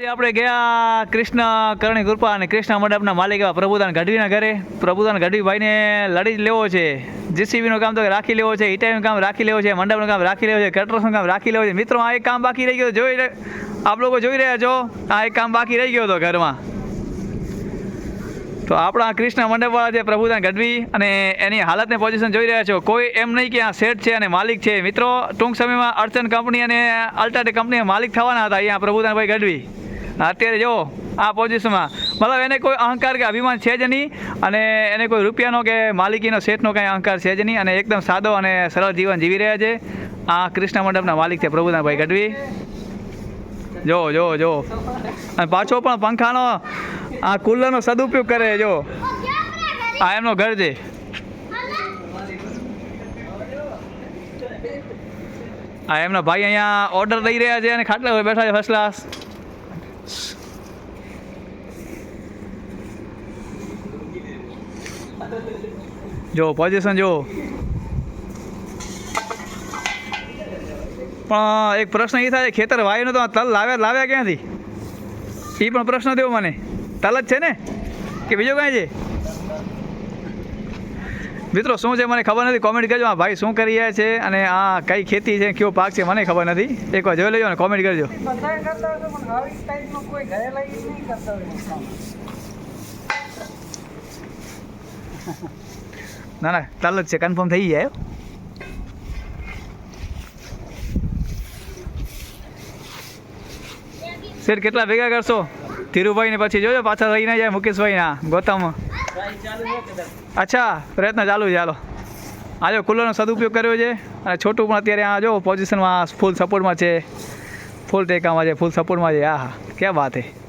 આજે આપણે ગયા કૃષ્ણ કરણી કૃપા અને કૃષ્ણ મંડપના માલિક એવા પ્રભુદાન ગઢવીના ઘરે. પ્રભુદાન ગઢવીભાઈને લડી જ લેવો છે. જીસીબીનું કામ તો રાખી લેવો છે ઈટાઈનું કામ રાખી લેવો છે, મંડપનું કામ રાખી લેવો છે કટરસનું કામ રાખી લેવો છે. મિત્રો, આ એક કામ બાકી રહી ગયો, જોઈ આપ લોકો જોઈ રહ્યા છો? આ એક કામ બાકી રહી ગયો હતો ઘરમાં. તો આપણા કૃષ્ણ મંડપવાળા છે પ્રભુદાન ગઢવી અને એની હાલતને પોઝિશન જોઈ રહ્યા છો. કોઈ એમ નહીં કે આ શેઠ છે અને માલિક છે. મિત્રો, ટૂંક સમયમાં અર્ચન કંપની અને અલ્ટાટે કંપનીના માલિક થવાના હતા અહીંયા પ્રભુદાનભાઈ ગઢવી. અત્યારે જો આ પોઝિશનમાં મતલબ એને કોઈ અહંકાર કે અભિમાન છે જ નહીં અને એને કોઈ રૂપિયાનો કે માલિકીનો સેટનો કાંઈ અહંકાર છે જ નહીં અને એકદમ સાદો અને સરળ જીવન જીવી રહ્યા છે. આ કૃષ્ણ મંડપના માલિક છે પ્રભુદાનભાઈ ગઢવી. જો જો જો. અને પાછો પણ પંખાનો આ કુલરનો સદુપયોગ કરે, જો. આ એમનો ઘર છે. આ એમના ભાઈ અહીંયા ઓર્ડર લઈ રહ્યા છે અને ખાટલા બેઠા છે ફર્સ્ટ ક્લાસ જો પોઝિશન જો. પણ એક પ્રશ્ન એ થાય, ખેતર વાયુનો તો આ તલ લાવ્યા લાવ્યા ક્યાંથી? એ પણ પ્રશ્ન થયો મને. તલ જ છે ને? કે બીજો કાંઈ છે? મિત્રો શું છે? મને ખબર નથી. કોમેન્ટ કરજો. આ ભાઈ શું કરી રહ્યા છે? અને આ કઈ ખેતી છે? કયો પાક છે? મને ખબર નથી. એકવાર જોઈ લેજો ને. કોમેન્ટ કરજો. ના ના. ચાલ જ છે. કન્ફર્મ થઈ જાય. શેઠ કેટલા ભેગા કરશો? ધીરુભાઈ ને પછી જોજો. પાછા રહી ના જાય મુકેશભાઈ ના ગૌતમ. અચ્છા, પ્રયત્ન ચાલુ છે ચાલો આજો કુલરનો સદુપયોગ કર્યો છે. અને છોટું પણ અત્યારે આ જો પોઝિશનમાં ફૂલ સપોર્ટમાં છે. ફૂલ ટેકામાં છે ફૂલ સપોર્ટમાં છે. આ હા ક્યાં વાત છે